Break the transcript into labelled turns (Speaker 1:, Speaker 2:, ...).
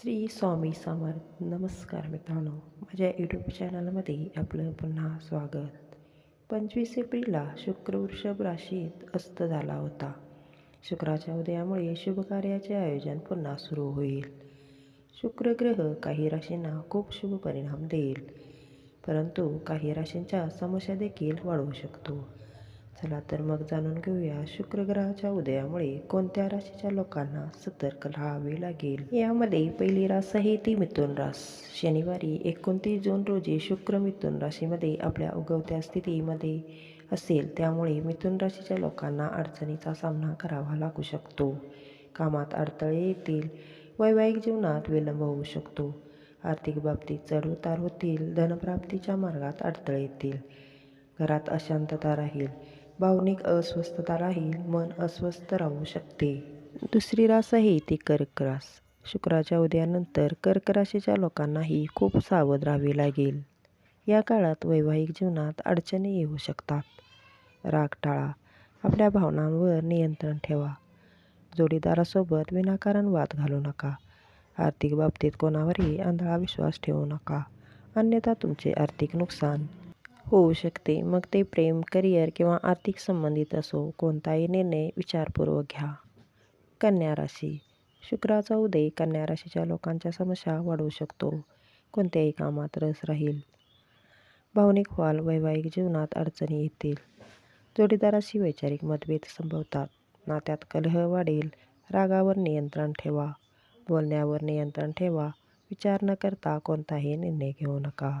Speaker 1: श्री स्वामी समर्थ. नमस्कार मित्रांनो. माझ्या यूट्यूब चॅनलमध्ये आपलं पुन्हा स्वागत. पंचवीस एप्रिलला शुक्र वृषभ राशीत अस्त झाला होता. शुक्राच्या उदयामुळे शुभकार्याचे आयोजन पुन्हा सुरू होईल. शुक्र ग्रह काही राशींना खूप शुभ परिणाम देईल परंतु काही राशींच्या समस्या देखील वाढवू शकतो. चला तर मग जाणून घेऊया शुक्र ग्रहाच्या उदयामुळे कोणत्या राशीच्या लोकांना सतर्क राहावे लागेल? यामध्ये पहिली रास आहे ती मिथुन रास शनिवारी एकोणतीस जून रोजी शुक्र मिथुन राशीमध्ये आपल्या उगवत्या स्थितीमध्ये असेल त्यामुळे मिथुन राशीच्या लोकांना अडचणीचा सामना करावा लागू शकतो. कामात अडथळे येतील वैवाहिक जीवनात विलंब होऊ शकतो. आर्थिक बाबतीत चढ उतार होतील धनप्राप्तीच्या मार्गात अडथळे येतील. घरात अशांतता राहील भावनिक अस्वस्थता राहील मन अस्वस्थ राहू शकते. दुसरी रास आहे ती कर्क रास. शुक्राच्या उदयानंतर कर्क राशीच्या लोकांनाही खूप सावध राहावे लागेल. या काळात वैवाहिक जीवनात अडचणी येऊ शकतात. राग टाळा. आपल्या भावनांवर नियंत्रण ठेवा. जोडीदारासोबत विनाकारण वाद घालू नका. आर्थिक बाबतीत कोणावरही आंधळा विश्वास ठेवू नका. अन्यथा तुमचे आर्थिक नुकसान होऊ शकते. मग ते प्रेम करिअर किंवा आर्थिक संबंधित असो कोणताही निर्णय विचारपूर्वक घ्या. कन्या राशी. शुक्राचा उदय कन्या राशीच्या लोकांच्या समस्या वाढवू शकतो. कोणत्याही कामात रस राहील. भावनिक व्हाल वैवाहिक जीवनात अडचणी येतील. जोडीदाराशी वैचारिक मतभेद संभवतात. नात्यात कलह वाढेल. रागावर नियंत्रण ठेवा. बोलण्यावर नियंत्रण ठेवा. विचार न करता कोणताही निर्णय घेऊ नका.